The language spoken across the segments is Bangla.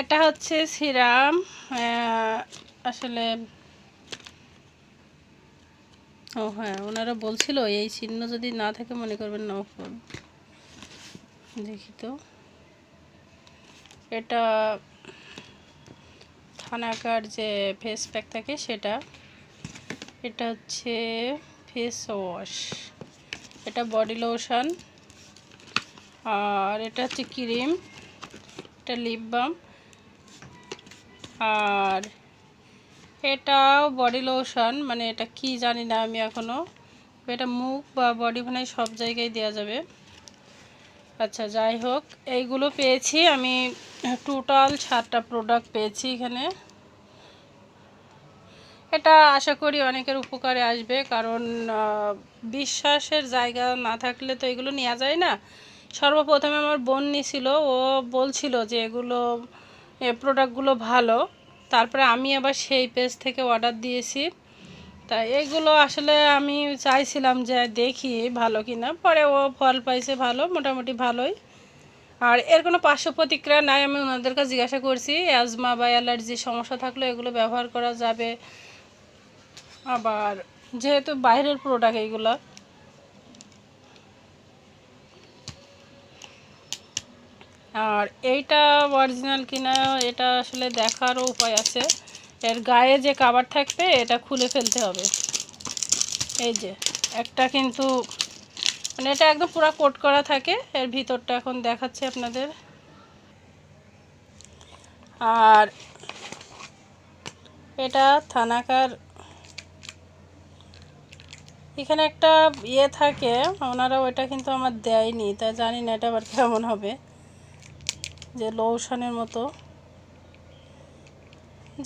এটা হচ্ছে সিরাম আসলে, ও হ্যাঁ ওনারা বলছিল এই চিহ্ন যদি না থাকে মনে করবেন নকল দেখি তো। এটা থানাকার যে ফেস প্যাক থাকে সেটা, এটা হচ্ছে ফেস ওয়াশ এটা বডি লোশন আর এটা হচ্ছে ক্রিম এটা লিপ বাম আর এটাও বডি লোশন মানে এটা কি জানি না আমি এখনও এটা মুখ বা বডি মানে সব জায়গায় দেওয়া যাবে। আচ্ছা যাই হোক, এইগুলো পেয়েছি। আমি টোটাল সাতটা প্রোডাক্ট পেয়েছি এখানে। এটা আশা করি অনেকের উপকারে আসবে, কারণ বিশ্বাসের জায়গা না থাকলে তো এগুলো নেওয়া যায় না। সর্বপ্রথমে আমার বোন নিছিল, ও বলছিল যে এগুলো প্রোডাক্টগুলো ভালো। তারপরে আমি আবার সেই পেজ থেকে অর্ডার দিয়েছি। তা এগুলো আসলে আমি চাইছিলাম যে দেখি ভালো কিনা। পরে ও ফল পাইছে ভালো, মোটামুটি ভালোই। আর এর কোনো পার্শ্ব প্রতিক্রিয়া নাই, আমি ওনাদের কাছে জিজ্ঞাসা করছি অ্যাজমা বা অ্যালার্জির সমস্যা থাকলে এগুলো ব্যবহার করা যাবে। আবার যেহেতু বাইরের প্রোডাক্ট এইগুলো আর এইটা অরিজিনাল কিনা, এটা আসলে দেখারও উপায় আছে। এর গায়ে যে কাবার থাকবে, এটা খুলে ফেলতে হবে। এই যে, একটা কিন্তু মানে এটা একদম পুরো কোট করা থাকে। এর ভিতরটা এখন দেখাচ্ছে আপনাদের। আর এটা থানাকার, এখানে একটা ইয়ে থাকে, ওনারা ওইটা কিন্তু আমার দেয়নি তাই জানি না এটা আবার কেমন হবে। যে লোশনের মতো।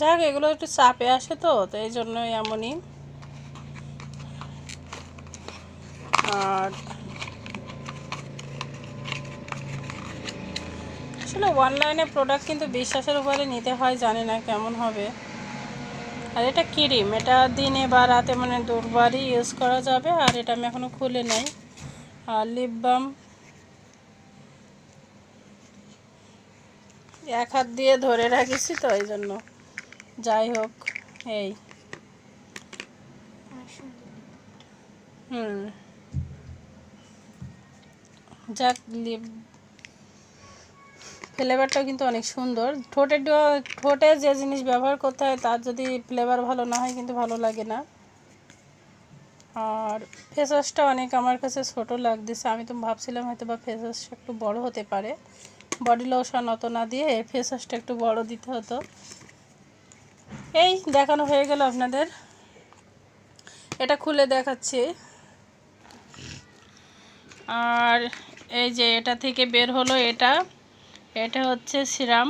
যাক, এগুলো একটু চাপে আসে তো তো এই জন্যই এমনই। আর আসলে অনলাইনে প্রোডাক্ট কিন্তু বিশ্বাসের উপরে নিতে হয়, জানি না কেমন হবে। আর এটা ক্রিম, এটা দিনে বা রাতে মানে দুবারই ইউজ করা যাবে, আর এটা আমি এখনও খুলে নেই। আর লিপ বাম এক হাত দিয়ে ধরে রাখিছি তো, এই জন্য। যাই হোক, এই। হুম। যাক, লিপ ফ্লেভারটা কিন্তু অনেক সুন্দর। ঠোঁটে ঠোঁটে যে জিনিস ব্যবহার করতে হয়, তার যদি ফ্লেভার ভালো না হয়, কিন্তু ভালো লাগে না। আর ফেস অনেক আমার কাছে ছোটো লাগতেছে। আমি তো ভাবছিলাম হয়তো বা ফেস একটু বড় হতে পারে। বডি লোশন অত না দিয়ে ফেস ওয়াশটা একটু বড় দিতে হতো। এই দেখানো হয়ে গেল আপনাদের। এটা খুলে দেখাচ্ছি। আর এই যে এটা থেকে বের হলো এটা এটা হচ্ছে সিরাম।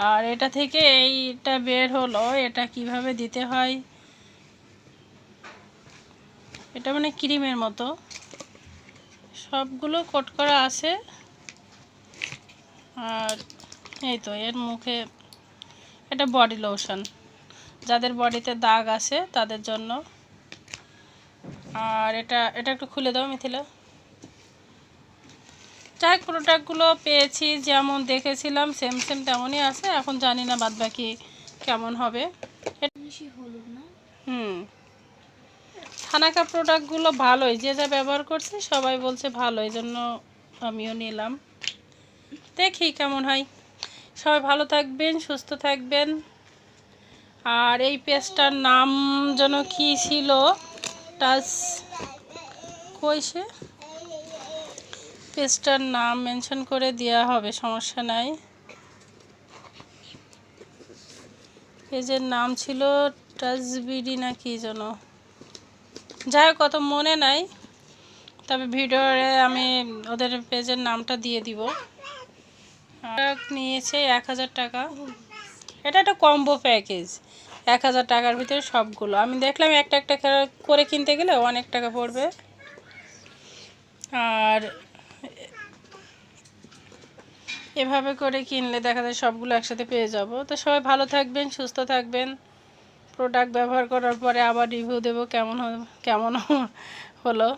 আর এটা থেকে এইটা বের হলো, এটা কীভাবে দিতে হয়? এটা মানে ক্রিমের মতো। সবগুলো কোট করা আছে। আর এই তো এর মুখে এটা বডি লোশন যাদের বডিতে দাগ আছে তাদের জন্য। আর এটা এটা একটু খুলে দাও মিথিলা। যাই প্রোডাক্টগুলো পেয়েছি যেমন দেখেছিলাম সেম সেম তেমনই আছে। এখন জানি না বাদ বাকি কেমন হবে। হুম। থানাকা প্রোডাক্টগুলো ভালোই। যে যা ব্যবহার করছে সবাই বলছে ভালো। এই জন্য আমিও নিলাম। দেখি কেমন হয়। সবাই ভালো থাকবেন, সুস্থ থাকবেন। আর এই পেজটার নাম যেন কি ছিল টাচ কইছে পেজটার নাম মেনশন করে দেওয়া হবে, সমস্যা নাই। পেজের নাম ছিল টাচবিডি না কি যেন। যাই কত মনে নাই, তবে ভিডিওরে আমি ওদের পেজের নামটা দিয়ে দিব। নিয়েছে এক হাজার টাকা। এটা একটা কম্বো প্যাকেজ এক হাজার টাকার ভিতরে সবগুলো। আমি দেখলাম একটা একটা করে- কিনতে গেলে অনেক টাকা পড়বে। আর এভাবে করে কিনলে দেখা যায় সবগুলো একসাথে পেয়ে যাব। তো সবাই ভালো থাকবেন, সুস্থ থাকবেন। প্রোডাক্ট ব্যবহার করার পরে আবার রিভিউ দেবো কেমন কেমন হলো।